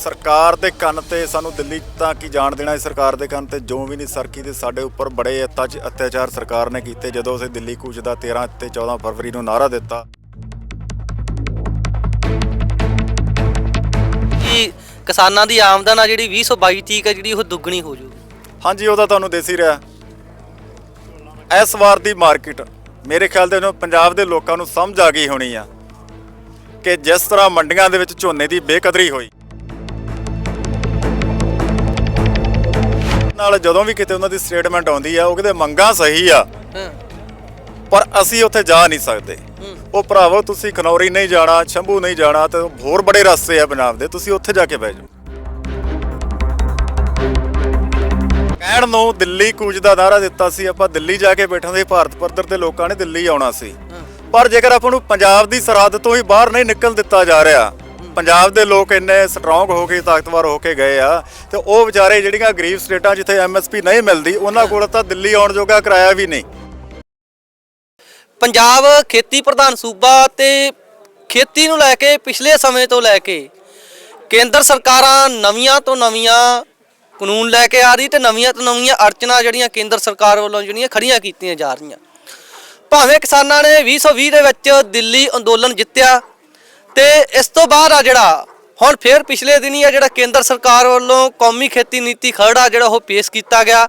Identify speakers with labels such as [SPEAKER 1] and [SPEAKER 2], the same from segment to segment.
[SPEAKER 1] ਸਰਕਾਰ ਦੇ ਕੰਨ ਤੇ ਸਾਨੂੰ ਦਿੱਲੀ ਤਾਂ ਕੀ ਜਾਣ ਦੇਣਾ ਇਸ ਸਰਕਾਰ ਦੇ ਕੰਨ ਤੇ? ਜੋ ਵੀ ਨਹੀਂ ਸਰਕੀ ਤੇ ਸਾਡੇ ਉੱਪਰ ਬੜੇ ਅਤਿਆਚ- ਅਤਿਆਚਾਰ ਸਰਕਾਰ ਨੇ ਕੀਤੇ ਜਦੋਂ ਅਸੀਂ ਦਿੱਲੀ ਕੂਚ ਦਾ 13 ਤੇ 14 ਫਰਵਰੀ ਨੂੰ ਨਾਰਾ ਦਿੱਤਾ।
[SPEAKER 2] ਕਿ ਕਿਸਾਨਾਂ ਦੀ ਆਮਦਨ ਆ ਜਿਹੜੀ 2022 ਤੀਕ ਆ ਜਿਹੜੀ ਉਹ ਦੁੱਗਣੀ ਹੋ ਜਾਊਗੀ?
[SPEAKER 1] ਹਾਂਜੀ ਉਹ ਤਾਂ ਤੁਹਾਨੂੰ ਦੇਸੀ ਰਿਹਾ। ਇਸ ਵਾਰ ਦੀ ਮਾਰਕੀਟ ਮੇਰੇ ਖਿਆਲ ਦੇ ਨੂੰ ਪੰਜਾਬ ਦੇ ਲੋਕਾਂ ਨੂੰ ਸਮਝ ਆ ਗਈ ਹੋਣੀ ਆ ਕਿ ਜਿਸ ਤਰ੍ਹਾਂ ਮੰਡੀਆਂ ਦੇ ਵਿੱਚ ਝੋਨੇ ਦੀ ਬੇਕਦਰੀ ਹੋਈ। ਨਾਲ ਜਦੋਂ ਵੀ ਕਿਤੇ ਉਹਨਾਂ ਦੀ ਸਟੇਟਮੈਂਟ ਆਉਂਦੀ ਆ ਉਹ ਕਿਤੇ ਮੰਗਾਂ ਸਹੀ ਆ। ਪਰ ਅਸੀਂ ਉੱਥੇ ਜਾ ਨਹੀਂ ਸਕਦੇ। ਉਹ ਭਰਾਵੋ ਤੁਸੀਂ ਖਨੌਰੀ ਨਹੀਂ ਜਾਣਾ ਸ਼ੰਭੂ ਨਹੀਂ ਜਾਣਾ ਤੇ ਹੋਰ ਬੜੇ ਰਸਤੇ ਆ ਪੰਜਾਬ ਦੇ। ਤੁਸੀਂ ਉੱਥੇ ਜਾ ਕੇ ਬਹਿ ਜਾਓ। ਕਹਿਣ ਨੂੰ ਦਿੱਲੀ ਕੂਚ ਦਾ ਨਾਰਾ ਦਿੱਤਾ ਸੀ ਆਪਾਂ ਦਿੱਲੀ ਜਾ ਕੇ ਬੈਠਾਂ ਦੇ ਭਾਰਤ ਪੱਧਰ ਤੇ ਲੋਕਾਂ ਨੇ ਦਿੱਲੀ ਆਉਣਾ ਸੀ। ਪਰ ਜੇਕਰ ਆਪਾਂ ਨੂੰ ਪੰਜਾਬ ਦੀ ਸਰਹੱਦ ਤੋਂ ਹੀ ਬਾਹਰ ਨਹੀਂ ਨਿਕਲ ਦਿੱਤਾ ਜਾ ਰਿਹਾ ਪੰਜਾਬ ਦੇ ਲੋਕ ਇੰਨੇ ਸਟਰੋਂਗ ਹੋ ਕੇ, ਤਾਕਤਵਰ ਹੋ ਕੇ ਗਏ ਆ ਤੇ ਉਹ ਵਿਚਾਰੇ ਜਿਹੜੀਆਂ ਗਰੀਬ ਸਟੇਟਾਂ ਜਿੱਥੇ ਐਮਐਸਪੀ ਨਹੀਂ ਮਿਲਦੀ, ਉਹਨਾਂ ਕੋਲ ਤਾਂ ਦਿੱਲੀ ਆਉਣ ਜੋਗਾ ਕਿਰਾਇਆ ਵੀ ਨਹੀਂ।
[SPEAKER 2] ਪੰਜਾਬ ਖੇਤੀ ਪ੍ਰਧਾਨ ਸੂਬਾ ਤੇ ਖੇਤੀ ਨੂੰ ਲੈ ਕੇ, ਪਿਛਲੇ ਸਮੇਂ ਤੋਂ ਲੈ ਕੇ, ਕੇਂਦਰ ਸਰਕਾਰਾਂ ਨਵੀਆਂ ਤੋਂ ਨਵੀਆਂ ਕਾਨੂੰਨ ਲੈ ਕੇ ਆ ਰਹੀ ਤੇ ਨਵੀਆਂ ਤੋਂ ਨਵੀਆਂ ਅੜਚਨਾ ਜਿਹੜੀਆਂ ਕੇਂਦਰ ਸਰਕਾਰ ਵੱਲੋਂ ਜਿਹੜੀਆਂ ਖੜੀਆਂ ਕੀਤੀਆਂ ਜਾ ਰਹੀਆਂ। ਭਾਵੇਂ ਕਿਸਾਨਾਂ ਨੇ 2020 ਦੇ ਵਿੱਚ ਦਿੱਲੀ ਅੰਦੋਲਨ ਜਿੱਤਿਆ ਤੇ ਇਸ ਤੋਂ ਬਾਅਦ ਆ ਜਿਹੜਾ, ਹੁਣ ਫੇਰ ਪਿਛਲੇ ਦਿਨੀ ਆ ਜਿਹੜਾ ਕੇਂਦਰ ਸਰਕਾਰ ਵੱਲੋਂ ਕੌਮੀ ਖੇਤੀ ਨੀਤੀ ਖਰੜਾ ਜਿਹੜਾ ਉਹ ਪੇਸ਼ ਕੀਤਾ ਗਿਆ।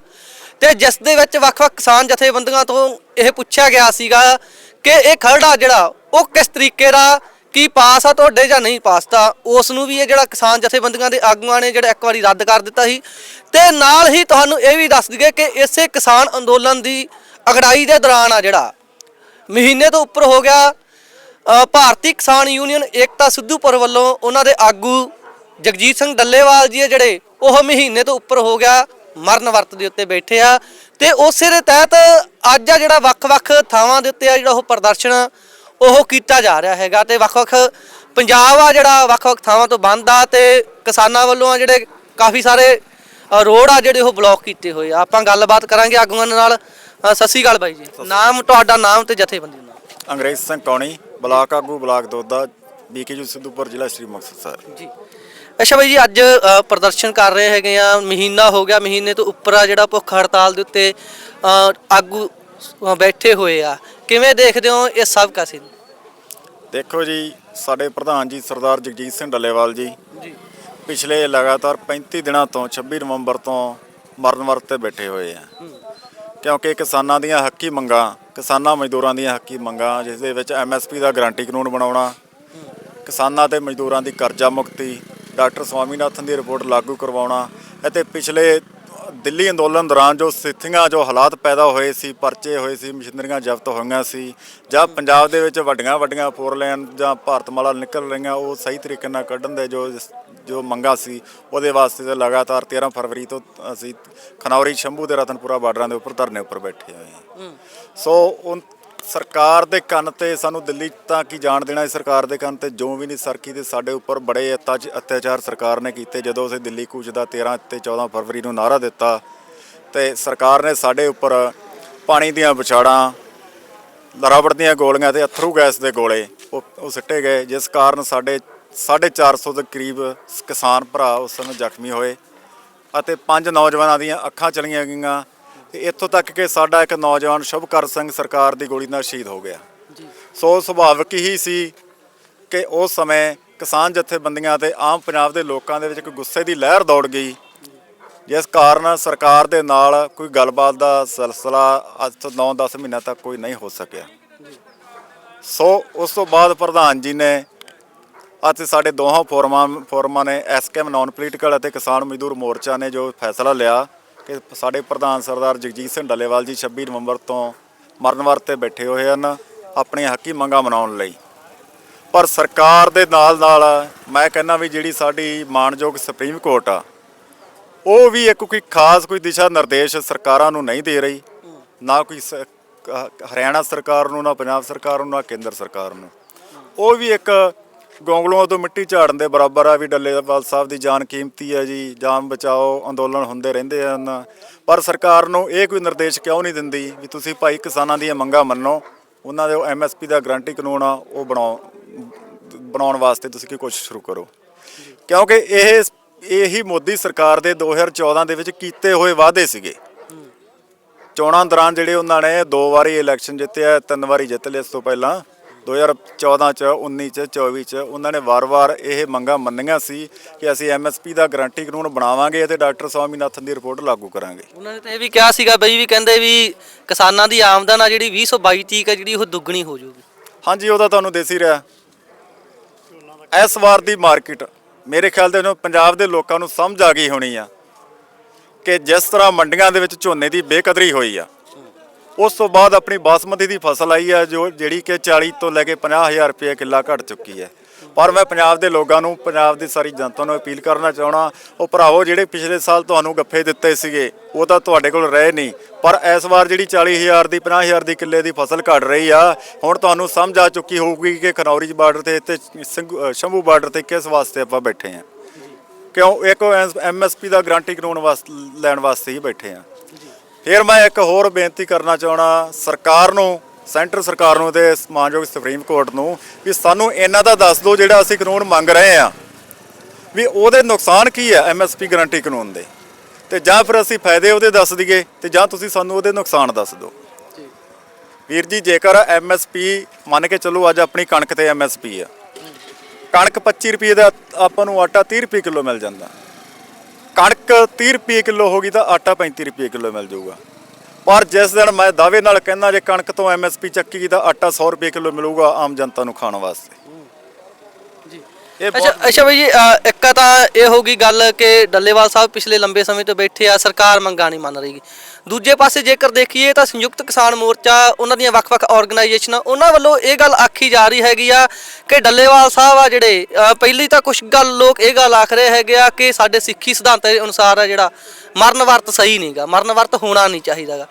[SPEAKER 2] ਤੇ ਜਿਸ ਦੇ ਵਿੱਚ ਵੱਖ-ਵੱਖ ਕਿਸਾਨ ਜਥੇਬੰਦੀਆਂ ਤੋਂ ਇਹ ਪੁੱਛਿਆ ਗਿਆ ਸੀਗਾ ਕਿ ਇਹ ਖਰੜਾ ਜਿਹੜਾ, ਉਹ ਕਿਸ ਤਰੀਕੇ ਦਾ, ਕੀ ਪਾਸ ਆ ਤੁਹਾਡੇ ਜਾਂ ਨਹੀਂ ਪਾਸ ਤਾਂ ਉਸ ਨੂੰ ਵੀ ਇਹ ਜਿਹੜਾ ਕਿਸਾਨ ਜਥੇਬੰਦੀਆਂ ਦੇ ਆਗੂਆਂ ਨੇ ਜਿਹੜਾ ਇੱਕ ਵਾਰੀ ਰੱਦ ਕਰ ਦਿੱਤਾ ਸੀ। ਤੇ ਨਾਲ ਹੀ ਤੁਹਾਨੂੰ ਇਹ ਵੀ ਦੱਸ ਦਈਏ ਕਿ ਇਸੇ ਕਿਸਾਨ ਅੰਦੋਲਨ ਦੀ ਅਗੜਾਈ ਦੇ ਦੌਰਾਨ ਆ ਜਿਹੜਾ, ਮਹੀਨੇ ਤੋਂ ਉੱਪਰ ਹੋ ਗਿਆ ਭਾਰਤੀ ਕਿਸਾਨ ਯੂਨੀਅਨ ਏਕਤਾ ਸਿੱਧੂਪੁਰ ਵੱਲੋਂ ਉਹਨਾਂ ਦੇ ਆਗੂ ਜਗਜੀਤ ਸਿੰਘ ਡੱਲੇਵਾਲ ਜੀ ਜਿਹੜੇ ਉਹ ਮਹੀਨੇ ਤੋਂ ਉੱਪਰ ਹੋ ਗਿਆ ਮਰਨ ਵਰਤ ਦੇ ਉੱਤੇ ਬੈਠੇ ਆ। ਤੇ ਉਸੇ ਦੇ ਤਹਿਤ ਅੱਜ ਆ ਜਿਹੜਾ ਵੱਖ-ਵੱਖ ਥਾਵਾਂ ਦੇ ਉੱਤੇ ਆ ਜਿਹੜਾ ਉਹ ਪ੍ਰਦਰਸ਼ਨ ਉਹ ਕੀਤਾ ਜਾ ਰਿਹਾ ਹੈਗਾ। ਤੇ ਵੱਖ-ਵੱਖ ਪੰਜਾਬ ਆ ਜਿਹੜਾ ਵੱਖ-ਵੱਖ ਥਾਵਾਂ ਤੋਂ ਬੰਦ ਆ ਤੇ ਕਿਸਾਨਾਂ ਵੱਲੋਂ ਆ ਜਿਹੜੇ ਕਾਫੀ ਸਾਰੇ ਰੋਡ ਆ ਜਿਹੜੇ ਉਹ ਬਲੌਕ ਕੀਤੇ ਹੋਏ ਆ। ਆਪਾਂ ਗੱਲਬਾਤ ਕਰਾਂਗੇ ਆਗੂਆਂ ਨਾਲ। ਸਤਿ ਸ਼੍ਰੀ ਅਕਾਲ ਬਾਈ ਜੀ। ਨਾਮ ਤੁਹਾਡਾ ਨਾਮ ਤੇ ਜਥੇਬੰਦੀ ਦਾ ਨਾਮ।
[SPEAKER 1] ਅੰਗਰੇਜ਼ ਸਿੰਘ ਕੌਣੀ ਬਲਾਕ ਆਗੂ ਬਲਾਕ ਦੋਦਾ ਬੀਕੇਯੂ ਸਿੱਧੂਪੁਰ ਜ਼ਿਲ੍ਹਾ ਸ਼੍ਰੀ ਮੁਕਤਸਰ ਸਾਹਿਬ
[SPEAKER 2] ਜੀ। ਅੱਛਾ ਬਾਈ ਜੀ ਅੱਜ ਅ, ਪ੍ਰਦਰਸ਼ਨ ਕਰ ਰਹੇ ਹੈਗੇ ਆ। ਮਹੀਨਾ ਹੋ ਗਿਆ ਮਹੀਨੇ ਤੋਂ ਉੱਪਰ ਆ ਜਿਹੜਾ ਭੁੱਖ ਹੜਤਾਲ ਦੇ ਉੱਤੇ ਅ, ਆਗੂ ਅ, ਬੈਠੇ ਹੋਏ ਆ। ਕਿਵੇਂ ਦੇਖਦੇ ਹੋ ਇਹ ਸਭ ਕਾਸੇ
[SPEAKER 1] ਦੇਖੋ ਜੀ ਸਾਡੇ ਪ੍ਰਧਾਨ ਜੀ ਸਰਦਾਰ ਜਗਜੀਤ ਸਿੰਘ ਡੱਲੇਵਾਲ ਜੀ
[SPEAKER 2] ਜੀ।
[SPEAKER 1] ਪਿਛਲੇ ਲਗਾਤਾਰ 35 ਦਿਨਾਂ ਤੋਂ 26 ਨਵੰਬਰ ਤੋਂ ਮਰਨ ਵਰਤ ਤੇ ਬੈਠੇ ਹੋਏ ਆ। ਕਿਉਂਕਿ ਕਿਸਾਨਾਂ ਦੀਆਂ ਹੱਕੀ ਮੰਗਾਂ, ਕਿਸਾਨਾਂ ਮਜ਼ਦੂਰਾਂ ਦੀਆਂ ਹੱਕੀ ਮੰਗਾਂ, ਜਿਸ ਦੇ ਵਿੱਚ ਐਮਐਸਪੀ ਦਾ ਗਾਰੰਟੀ ਕਾਨੂੰਨ ਬਣਾਉਣਾ, ਕਿਸਾਨਾਂ ਤੇ ਮਜ਼ਦੂਰਾਂ ਦੀ ਕਰਜ਼ਾ ਮੁਕਤੀ, ਡਾਕਟਰ ਸਵਾਮੀਨਾਥਨ ਦੀ ਰਿਪੋਰਟ ਲਾਗੂ ਕਰਵਾਉਣਾ ਅਤੇ ਪਿਛਲੇ ਦਿੱਲੀ ਅੰਦੋਲਨ ਦੌਰਾਨ ਜੋ ਸਥਿਤੀਆਂ ਜੋ ਹਾਲਾਤ ਪੈਦਾ ਹੋਏ ਸੀ ਪਰਚੇ ਹੋਏ ਸੀ ਮਸ਼ੀਨਰੀਆਂ ਜ਼ਬਤ ਹੋਈਆਂ ਸੀ ਜਾਂ ਪੰਜਾਬ ਦੇ ਵਿੱਚ ਵੱਡੀਆਂ ਵੱਡੀਆਂ ਫੋਰ ਲਾਈਨ ਜਾਂ ਭਾਰਤਮਾਲਾ ਨਿਕਲ ਰਹੀਆਂ ਉਹ ਸਹੀ ਤਰੀਕੇ ਨਾਲ ਕੱਢਣ ਦੇ ਜੋ ਜੋ ਮੰਗਾ ਸੀ ਉਹਦੇ ਵਾਸਤੇ ਤਾਂ ਲਗਾਤਾਰ 13 ਫਰਵਰੀ ਤੋਂ ਅਸੀਂ ਖਨੌਰੀ ਸ਼ੰਭੂ ਦੇ ਰਤਨਪੁਰਾ ਬਾਰਡਰਾਂ ਦੇ ਉੱਪਰ ਧਰਨੇ ਉੱਪਰ ਬੈਠੇ ਹੋਏ ਹਾਂ। ਸੋ ਸਰਕਾਰ ਦੇ ਕੰਨ ਤੇ ਸਾਨੂੰ ਦਿੱਲੀ ਤਾਂ ਕੀ ਜਾਣ ਦੇਣਾ ਇਸ ਸਰਕਾਰ ਦੇ ਕੰਨ ਤੇ? ਜੋ ਵੀ ਨਹੀਂ ਸਰਕੀ ਤੇ ਸਾਡੇ ਉੱਪਰ ਬੜੇ ਅਤਿਆਚ- ਅਤਿਆਚਾਰ ਸਰਕਾਰ ਨੇ ਕੀਤੇ, ਜਦੋਂ ਅਸੀਂ ਦਿੱਲੀ ਕੂਚ ਦਾ 13 ਤੇ 14 ਫਰਵਰੀ ਨੂੰ ਨਾਰਾ ਦਿੱਤਾ ਤੇ ਸਰਕਾਰ ਨੇ ਸਾਡੇ ਉੱਪਰ ਪਾਣੀ ਦੀਆਂ ਵਿਛਾੜਾਂ ਰਬੜ ਦੀਆਂ ਗੋਲੀਆਂ ਤੇ ਅਥਰੂ ਗੈਸ ਦੇ ਗੋਲੇ ਉਹ ਉਹ ਸਿੱਟੇ ਗਏ, ਜਿਸ ਕਾਰਨ ਸਾਡੇ 450 ਦੇ ਕਰੀਬ ਕਿਸਾਨ ਭਰਾ ਉਸ ਸਮੇਂ ਜ਼ਖਮੀ ਹੋਏ ਅਤੇ ਪੰਜ ਨੌਜਵਾਨਾਂ ਦੀਆਂ ਅੱਖਾਂ ਚਲੀਆਂ ਗਈਆਂ। ਤੇ ਇੱਥੋਂ ਤੱਕ ਕਿ ਸਾਡਾ ਇੱਕ ਨੌਜਵਾਨ ਸ਼ੁਭਕਰ ਸਿੰਘ ਸਰਕਾਰ ਦੀ ਗੋਲੀ ਨਾਲ ਸ਼ਹੀਦ ਹੋ ਗਿਆ।
[SPEAKER 2] ਜੀ।
[SPEAKER 1] ਸੋ ਸੁਭਾਵਿਕ ਹੀ ਸੀ ਕਿ ਉਸ ਸਮੇਂ ਕਿਸਾਨ ਜਥੇਬੰਦੀਆਂ ਤੇ ਆਮ ਪੰਜਾਬ ਦੇ ਲੋਕਾਂ ਦੇ ਵਿੱਚ ਇੱਕ ਗੁੱਸੇ ਦੀ ਲਹਿਰ ਦੌੜ ਗਈ ਜਿਸ ਕਾਰਨ ਸਰਕਾਰ ਦੇ ਨਾਲ ਕੋਈ ਗੱਲਬਾਤ ਦਾ ਸਿਲਸਿਲਾ ਅੱਜ ਤੋਂ 9-10 ਮਹੀਨਿਆਂ ਤੱਕ ਕੋਈ ਨਹੀਂ ਹੋ ਸਕਿਆ। ਸੋ ਉਸ ਤੋਂ ਬਾਅਦ ਪ੍ਰਧਾਨ ਜੀ ਨੇ ਅਤੇ ਸਾਡੇ ਦੋਹਾਂ ਫੋਰਮਾਂ ਫੋਰਮਾਂ ਨੇ ਐਸਕੇਐਮ ਨਾਨ ਪੋਲੀਟੀਕਲ ਅਤੇ ਕਿਸਾਨ ਮਜ਼ਦੂਰ ਮੋਰਚਾ ਨੇ ਜੋ ਫੈਸਲਾ ਲਿਆ ਕਿ ਸਾਡੇ ਪ੍ਰਧਾਨ ਸਰਦਾਰ ਜਗਜੀਤ ਸਿੰਘ ਡੱਲੇਵਾਲ ਜੀ 26 ਨਵੰਬਰ ਤੋਂ ਮਰਨ ਵਰਤ ਤੇ ਬੈਠੇ ਹੋਏ ਹਨ ਆਪਣੀਆਂ ਹੱਕੀ ਮੰਗਾਂ ਮਨਾਉਣ ਲਈ। ਪਰ ਸਰਕਾਰ ਦੇ ਨਾਲ ਨਾਲ ਮੈਂ ਕਹਿੰਦਾ ਵੀ ਜਿਹੜੀ ਸਾਡੀ ਮਾਣਯੋਗ ਸੁਪਰੀਮ ਕੋਰਟ ਆ, ਉਹ ਵੀ ਇੱਕ ਕੋਈ ਖਾਸ ਕੋਈ ਦਿਸ਼ਾ ਨਿਰਦੇਸ਼ ਸਰਕਾਰਾਂ ਨੂੰ ਨਹੀਂ ਦੇ ਰਹੀ, ਨਾ ਕੋਈ ਸ- ਹਰਿਆਣਾ ਸਰਕਾਰ ਨੂੰ, ਨਾ ਪੰਜਾਬ ਸਰਕਾਰ ਨੂੰ, ਨਾ ਕੇਂਦਰ ਸਰਕਾਰ ਨੂੰ। ਉਹ ਵੀ ਇੱਕ ਗੋਂਗਲੋਂ ਤੋਂ ਮਿੱਟੀ ਝਾੜਨ ਦੇ ਬਰਾਬਰ ਆ ਵੀ ਡੱਲੇਵਾਲ ਸਾਹਿਬ ਦੀ ਜਾਨ ਕੀਮਤੀ ਹੈ ਜੀ, ਜਾਨ ਬਚਾਓ, ਅੰਦੋਲਨ ਹੁੰਦੇ ਰਹਿੰਦੇ ਹਨ। ਪਰ ਸਰਕਾਰ ਨੂੰ ਇਹ ਕੋਈ ਨਿਰਦੇਸ਼ ਕਿਉਂ ਨਹੀਂ ਦਿੰਦੀ ਵੀ ਤੁਸੀਂ ਭਾਈ ਕਿਸਾਨਾਂ ਦੀਆਂ ਮੰਗਾਂ ਮੰਨੋ, ਉਹਨਾਂ ਦੇ ਐਮਐਸਪੀ ਦਾ ਗਰੰਟੀ ਕਾਨੂੰਨ ਆ, ਉਹ ਬਣਾਓ, ਬਣਾਉਣ ਵਾਸਤੇ ਤੁਸੀਂ ਕੀ ਕੋਸ਼ਿਸ਼ ਸ਼ੁਰੂ ਕਰੋ। ਕਿਉਂਕਿ ਇਹ, ਇਹੀ ਮੋਦੀ ਸਰਕਾਰ ਦੇ 2014 ਦੇ ਵਿੱਚ ਕੀਤੇ ਹੋਏ ਵਾਅਦੇ ਸੀਗੇ। ਚੋਣਾਂ ਦੌਰਾਨ ਜਿਹੜੇ ਉਹਨਾਂ ਨੇ ਦੋ ਵਾਰੀ ਇਲੈਕਸ਼ਨ ਜਿੱਤਿਆ, ਤਿੰਨ ਵਾਰੀ ਜਿੱਤ ਲਿਆ ਇਸ ਤੋਂ ਪਹਿਲਾਂ। 2014 ਚ 19 ਚ 24 ਚ ਉਹਨਾਂ ਨੇ ਵਾਰ-ਵਾਰ ਇਹ ਮੰਗਾਂ ਮੰਨੀਆਂ ਸੀ ਕਿ ਅਸੀਂ ਐਮਐਸਪੀ ਦਾ ਗਾਰੰਟੀ ਕਾਨੂੰਨ ਬਣਾਵਾਂਗੇ ਅਤੇ ਡਾਕਟਰ ਸਵਾਮੀਨਾਥਨ ਦੀ ਰਿਪੋਰਟ ਲਾਗੂ ਕਰਾਂਗੇ।
[SPEAKER 2] ਉਹਨਾਂ ਨੇ ਤਾਂ ਇਹ ਵੀ ਕਿਹਾ ਸੀਗਾ ਬਈ ਵੀ ਕਹਿੰਦੇ ਵੀ ਕਿਸਾਨਾਂ ਦੀ ਆਮਦਨ ਆ ਜਿਹੜੀ 2022 ਤੀਕ ਆ ਜਿਹੜੀ ਉਹ ਦੁੱਗਣੀ ਹੋ ਜਾਊਗੀ।
[SPEAKER 1] ਹਾਂਜੀ ਉਹ ਤਾਂ ਤੁਹਾਨੂੰ ਦੇਸੀ ਰਿਹਾ। ਇਸ ਵਾਰ ਦੀ ਮਾਰਕੀਟ ਮੇਰੇ ਖਿਆਲ ਦੇ ਨਾਲ ਪੰਜਾਬ ਦੇ ਲੋਕਾਂ ਨੂੰ ਸਮਝ ਆ ਗਈ ਹੋਣੀ ਆ ਕਿ ਜਿਸ ਤਰ੍ਹਾਂ ਮੰਡੀਆਂ ਦੇ ਵਿੱਚ ਝੋਨੇ ਦੀ ਬੇਕਦਰੀ ਹੋਈ ਆ ਉਸ ਤੋਂ ਬਾਅਦ ਆਪਣੀ ਬਾਸਮਤੀ ਦੀ ਫਸਲ ਆਈ ਆ ਜੋ ਜਿਹੜੀ ਕਿ 40 ਤੋਂ ਲੈ ਕੇ 50000 ਰੁਪਏ ਕਿੱਲਾ ਘਟ ਚੁੱਕੀ ਹੈ। ਪਰ ਮੈਂ ਪੰਜਾਬ ਦੇ ਲੋਕਾਂ ਨੂੰ, ਪੰਜਾਬ ਦੀ ਸਾਰੀ ਜਨਤਾ ਨੂੰ ਅਪੀਲ ਕਰਨਾ ਚਾਹਣਾ ਉਹ ਭਰਾਵੋ ਜਿਹੜੇ ਪਿਛਲੇ ਸਾਲ ਤੁਹਾਨੂੰ ਗੱਫੇ ਦਿੱਤੇ ਸੀਗੇ, ਉਹ ਤਾਂ ਤੁਹਾਡੇ ਕੋਲ ਰਹੇ ਨਹੀਂ। ਪਰ ਇਸ ਵਾਰ ਜਿਹੜੀ 40000 ਦੀ 50000 ਦੀ ਕਿੱਲੇ ਦੀ ਫਸਲ ਘਟ ਰਹੀ ਆ, ਹੁਣ ਤੁਹਾਨੂੰ ਸਮਝ ਆ ਚੁੱਕੀ ਹੋਊਗੀ ਕਿ ਖਨੌਰੀ ਬਾਰਡਰ ਤੇ ਤੇ ਸਿੰਘੂ- ਸ਼ੰਭੂ ਬਾਰਡਰ ਤੇ ਕਿਸ ਵਾਸਤੇ ਆਪਾਂ ਬੈਠੇ ਆ ਕਿਉਂ? ਇੱਕ ਐਮਐਸਪੀ ਦਾ ਗਰੰਟੀ ਕਾਨੂੰਨ ਵਾਸਤੇ ਲੈਣ ਵਾਸਤੇ ਹੀ ਬੈਠੇ ਆ ਫਿਰ ਮੈਂ ਇੱਕ ਹੋਰ ਬੇਨਤੀ ਕਰਨਾ ਚਾਹਣਾ ਸਰਕਾਰ ਨੂੰ, ਸੈਂਟਰ ਸਰਕਾਰ ਨੂੰ ਤੇ ਮਾਨਯੋਗ ਸੁਪਰੀਮ ਕੋਰਟ ਨੂੰ ਵੀ ਸਾਨੂੰ ਇਹਨਾਂ ਦਾ ਦੱਸ ਦਿਓ ਜਿਹੜਾ ਅਸੀਂ ਕਾਨੂੰਨ ਮੰਗ ਰਹੇ ਆ ਵੀ ਉਹਦੇ ਨੁਕਸਾਨ ਕੀ ਹੈ ਐਮਐਸਪੀ ਗਾਰੰਟੀ ਕਾਨੂੰਨ ਦੇ? ਤੇ ਜਾਂ ਫਿਰ ਅਸੀਂ ਫਾਇਦੇ ਉਹਦੇ ਦੱਸ ਦਈਏ ਤੇ ਜਾਂ ਤੁਸੀਂ ਸਾਨੂੰ ਉਹਦੇ ਨੁਕਸਾਨ ਦੱਸ ਦਿਓ। ਵੀਰ ਜੀ, ਜੇਕਰ ਐਮਐਸਪੀ ਮੰਨ ਕੇ ਚੱਲੋ ਅੱਜ ਆਪਣੀ ਕਣਕ ਤੇ ਐਮਐਸਪੀ ਆ, ਕਣਕ 25 ਰੁਪਏ ਦਾ ਆਪਾਂ ਨੂੰ ਆਟਾ 30 ਰੁਪਏ ਕਿਲੋ ਮਿਲ ਜਾਂਦਾ। ਕਣਕ 30 ਰੁਪਏ ਕਿਲੋ ਹੋ ਗਈ ਤਾਂ ਆਟਾ 35 ਰੁਪਏ ਕਿਲੋ ਮਿਲ ਜਾਊਗਾ। ਪਰ ਜਿਸ ਦਿਨ ਮੈਂ ਦਾਅਵੇ ਨਾਲ ਕਹਿੰਦਾ ਜੇ ਕਣਕ ਤੋਂ ਐਮਐਸਪੀ ਚੱਕੀ ਗਈ ਤਾਂ ਆਟਾ 100 ਰੁਪਏ ਕਿਲੋ ਮਿਲੂਗਾ ਆਮ ਜਨਤਾ ਨੂੰ ਖਾਣ ਵਾਸਤੇ।
[SPEAKER 2] ਅੱਛਾ ਅੱਛਾ ਬਈ ਜੀ ਅ, ਇੱਕ ਤਾਂ ਇਹ ਹੋਗੀ ਗੱਲ ਕਿ ਡੱਲੇਵਾਲ ਸਾਹਿਬ ਪਿਛਲੇ ਲੰਬੇ ਸਮੇਂ ਤੋਂ ਬੈਠੇ ਆ ਸਰਕਾਰ ਮੰਗਾਂ ਨਹੀਂ ਮੰਨ ਰਹੀ। ਦੂਜੇ ਪਾਸੇ ਜੇਕਰ ਦੇਖੀਏ ਤਾਂ ਸੰਯੁਕਤ ਕਿਸਾਨ ਮੋਰਚਾ, ਉਹਨਾਂ ਦੀਆਂ ਵੱਖ-ਵੱਖ ਆਰਗੇਨਾਈਜੇਸ਼ਨਾਂ ਉਹਨਾਂ ਵੱਲੋਂ ਇਹ ਗੱਲ ਆਖੀ ਜਾ ਰਹੀ ਹੈਗੀ ਆ ਕਿ ਡੱਲੇਵਾਲ ਸਾਹਿਬ ਆ ਜਿਹੜੇ ਪਹਿਲੀ ਤਾਂ ਕੁਝ ਗੱਲ ਲੋਕ ਇਹ ਗੱਲ ਆਖ ਰਹੇ ਹੈਗੇ ਆ ਕਿ ਸਾਡੇ ਸਿੱਖੀ ਸਿਧਾਂਤ ਦੇ ਅਨੁਸਾਰ ਆ ਜਿਹੜਾ ਮਰਨ ਵਰਤ ਸਹੀ ਨਹੀਂਗਾ ਮਰਨ ਵਰਤ ਹੋਣਾ ਨਹੀਂ ਚਾਹੀਦਾਗਾ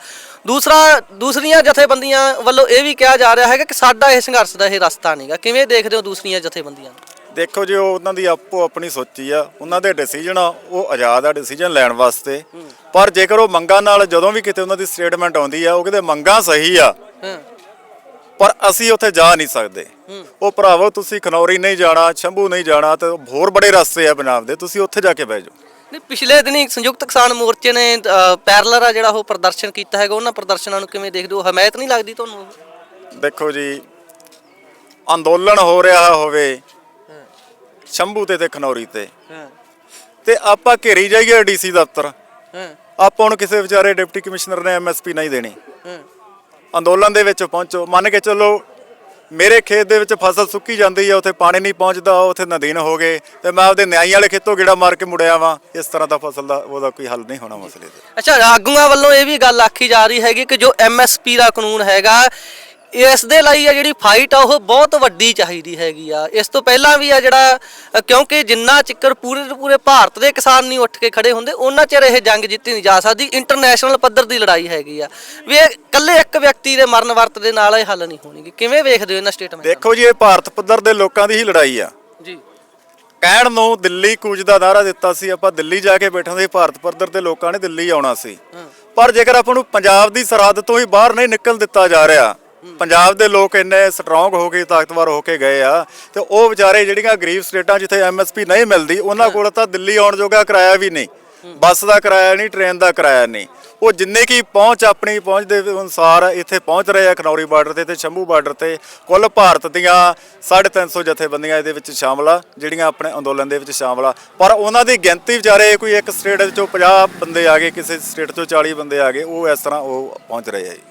[SPEAKER 2] ਦੂਸਰਾ, ਦੂਸਰੀਆਂ ਜਥੇਬੰਦੀਆਂ ਵੱਲੋਂ ਇਹ ਵੀ ਕਿਹਾ ਜਾ ਰਿਹਾ ਹੈਗਾ ਕਿ ਸਾਡਾ ਇਹ ਸੰਘਰਸ਼ ਦਾ ਇਹ ਰਸਤਾ ਨਹੀਂਗਾ ਕਿਵੇਂ ਦੇਖਦੇ ਹੋ ਦੂਸਰੀਆਂ ਜਥੇਬੰਦੀਆਂ ਨੂੰ?
[SPEAKER 1] ਦੇਖੋ ਜੀ ਉਹ ਉਹਨਾਂ ਦੀ ਆਪੋ ਆਪਣੀ ਸੋਚੀ ਆ। ਉਹਨਾਂ ਦੇ ਡਿਸੀਜਨ ਆ ਉਹ ਆਜ਼ਾਦ ਆ ਡਿਸੀਜਨ ਲੈਣ ਵਾਸਤੇ। ਪਰ ਜੇਕਰ ਉਹ ਮੰਗਾਂ ਨਾਲ ਜਦੋਂ ਵੀ ਕਿਤੇ ਉਹਨਾਂ ਦੀ ਸਟੇਟਮੈਂਟ ਆਉਂਦੀ ਆ ਉਹ ਕਿਤੇ ਮੰਗਾਂ ਸਹੀ ਆ ਪਰ ਅਸੀਂ ਉੱਥੇ ਜਾ ਨਹੀਂ ਸਕਦੇ। ਉਹ ਭਰਾਵੋ ਤੁਸੀਂ ਖਨੌਰੀ ਨਹੀਂ ਜਾਣਾ ਸ਼ੰਭੂ ਨਹੀਂ ਜਾਣਾ ਤੇ ਹੋਰ ਬੜੇ ਰਸਤੇ ਆ ਪੰਜਾਬ ਦੇ ਤੁਸੀਂ ਉੱਥੇ ਜਾ ਕੇ ਬਹਿ ਜਾਓ।
[SPEAKER 2] ਨਹੀਂ ਪਿਛਲੇ ਦਿਨੀ ਸੰਯੁਕਤ ਕਿਸਾਨ ਮੋਰਚੇ ਨੇ ਪੈਰਲਰ ਆ ਜਿਹੜਾ ਉਹ ਪ੍ਰਦਰਸ਼ਨ ਕੀਤਾ ਹੈਗਾ ਉਹਨਾਂ ਪ੍ਰਦਰਸ਼ਨਾਂ ਨੂੰ ਕਿਵੇਂ ਦੇਖਦੇ ਹੋ? ਹਮਾਇਤ ਨਹੀਂ ਲੱਗਦੀ ਤੁਹਾਨੂੰ
[SPEAKER 1] ਦੇਖੋ ਜੀ ਅੰਦੋਲਨ ਹੋ ਰਿਹਾ ਹੋਵੇ ਸ਼ੰਭੂ ਤੇ ਤੇ ਖਨੌਰੀ ਤੇ।
[SPEAKER 2] ਹਾਂ।
[SPEAKER 1] ਤੇ ਆਪਾਂ ਘੇਰੀ ਜਾਈਏ ਡੀਸੀ ਦਫ਼ਤਰ।
[SPEAKER 2] ਹਾਂ।
[SPEAKER 1] ਆਪਾਂ ਨੂੰ ਕਿਸੇ ਵਿਚਾਰੇ ਡਿਪਟੀ ਕਮਿਸ਼ਨਰ ਨੇ ਐਮਐਸਪੀ ਨਹੀਂ ਦੇਣੀ।
[SPEAKER 2] ਹਾਂ।
[SPEAKER 1] ਅੰਦੋਲਨ ਦੇ ਵਿੱਚ ਪਹੁੰਚੋ। ਮੰਨ ਕੇ ਚੱਲੋ ਮੇਰੇ ਖੇਤ ਦੇ ਵਿੱਚ ਫਸਲ ਸੁੱਕੀ ਜਾਂਦੀ ਹੈ ਉੱਥੇ ਪਾਣੀ ਨਹੀਂ ਪਹੁੰਚਦਾ ਉੱਥੇ ਨਦੀਨ ਹੋ ਗਏ। ਤੇ ਮੈਂ ਆਪਦੇ ਨਿਆਈ ਵਾਲੇ ਖੇਤੋਂ ਗੇੜਾ ਮਾਰ ਕੇ ਮੁੜਿਆ ਵਾਂ। ਇਸ ਤਰ੍ਹਾਂ ਦਾ ਫਸਲ ਦਾ ਉਹਦਾ ਕੋਈ ਹੱਲ ਨਹੀਂ ਹੋਣਾ ਮਸਲੇ ਦਾ।
[SPEAKER 2] ਅੱਛਾ ਆਗੂਆਂ ਵੱਲੋਂ ਇਹ ਵੀ ਗੱਲ ਆਖੀ ਜਾ ਰਹੀ ਹੈਗੀ ਕਿ ਜੋ ਐਮਐਸਪੀ ਦਾ ਕਾਨੂੰਨ ਹੈਗਾ ਇਸ ਦੇ ਲਈ ਆ ਜਿਹੜੀ ਫਾਈਟ ਆ ਉਹ ਬਹੁਤ ਵੱਡੀ ਚਾਹੀਦੀ ਹੈਗੀ ਆ। ਇਸ ਤੋਂ ਪਹਿਲਾਂ ਵੀ ਆ ਜਿਹੜਾ ਕਿਉਂਕਿ ਜਿੰਨਾ ਚਿੱਕਰ ਪੂਰੇ ਦੇ ਪੂਰੇ ਭਾਰਤ ਦੇ ਕਿਸਾਨ ਨਹੀਂ ਉੱਠ ਕੇ ਖੜੇ ਹੁੰਦੇ ਉਹਨਾਂ ਚਿਰ ਇਹ ਜੰਗ ਜਿੱਤੀ ਨਹੀਂ ਜਾ ਸਕਦੀ ਇੰਟਰਨੈਸ਼ਨਲ ਪੱਧਰ ਦੀ ਲੜਾਈ ਹੈਗੀ ਆ। ਵੀ ਇਹ ਇਕੱਲੇ ਇੱਕ ਵਿਅਕਤੀ ਦੇ ਮਰਨ ਵਰਤ ਦੇ ਨਾਲ ਇਹ ਹੱਲ ਨਹੀਂ ਹੋਣੀ ਕਿਵੇਂ ਵੇਖਦੇ ਹੋ ਇਹਨਾਂ ਸਟੇਟਮੈਂਟ
[SPEAKER 1] ਦੇਖੋ ਜੀ ਇਹ ਭਾਰਤ ਪੱਧਰ ਦੇ ਲੋਕਾਂ ਦੀ ਹੀ ਲੜਾਈ ਆ।
[SPEAKER 2] ਜੀ।
[SPEAKER 1] ਕਹਿਣ ਨੂੰ ਦਿੱਲੀ ਕੂਚ ਦਾ ਨਾਰਾ ਦਿੱਤਾ ਸੀ ਆਪਾਂ ਦਿੱਲੀ ਜਾ ਕੇ ਬੈਠੇ ਸੀ ਭਾਰਤ ਪੱਧਰ ਦੇ ਲੋਕਾਂ ਨੇ ਦਿੱਲੀ ਆਉਣਾ ਸੀ। ਪਰ ਜੇਕਰ ਆਪਾਂ ਨੂੰ ਪੰਜਾਬ ਦੀ ਸਰਹੱਦ ਤੋਂ ਹੀ ਬਾਹਰ ਨਹੀਂ ਨਿਕਲ ਦਿੱਤਾ ਜਾ ਰਿਹਾ ਪੰਜਾਬ ਦੇ ਲੋਕ ਇੰਨੇ ਸਟਰੋਂਗ ਹੋ ਕੇ, ਤਾਕਤਵਰ ਹੋ ਕੇ ਗਏ ਆ ਤੇ ਉਹ ਵਿਚਾਰੇ ਜਿਹੜੀਆਂ ਗਰੀਬ ਸਟੇਟਾਂ ਜਿੱਥੇ ਐਮਐਸਪੀ ਨਹੀਂ ਮਿਲਦੀ, ਉਹਨਾਂ ਕੋਲ ਤਾਂ ਦਿੱਲੀ ਆਉਣ ਜੋਗਾ ਕਿਰਾਇਆ ਵੀ ਨਹੀਂ। ਬੱਸ ਦਾ ਕਿਰਾਇਆ ਨਹੀਂ, ਟ੍ਰੇਨ ਦਾ ਕਿਰਾਇਆ ਨਹੀਂ। ਉਹ ਜਿੰਨੇ ਕੀ ਪਹੁੰਚ ਆਪਣੀ ਪਹੁੰਚ ਦੇ ਅਨੁਸਾਰ ਇੱਥੇ ਪਹੁੰਚ ਰਹੇ ਆ ਖਨੌਰੀ ਬਾਰਡਰ ਤੇ ਤੇ ਸ਼ੰਭੂ ਬਾਰਡਰ ਤੇ, ਕੁੱਲ ਭਾਰਤ ਦੀਆਂ 350 ਜਥੇਬੰਦੀਆਂ ਇਹਦੇ ਵਿੱਚ ਸ਼ਾਮਲ ਆ, ਜਿਹੜੀਆਂ ਆਪਣੇ ਅੰਦੋਲਨ ਦੇ ਵਿੱਚ ਸ਼ਾਮਲ ਆ। ਪਰ ਉਹਨਾਂ ਦੀ ਗਿਣਤੀ ਵਿਚਾਰੇ ਕੋਈ ਇੱਕ ਸਟੇਟ ਚੋਂ 50 ਬੰਦੇ ਆ ਗਏ, ਕਿਸੇ ਸਟੇਟ ਚੋਂ 40 ਬੰਦੇ ਆ ਗਏ, ਉਹ ਇਸ ਤਰ੍ਹਾਂ ਉਹ ਪਹੁੰਚ ਰਹੇ ਆ ਜੀ।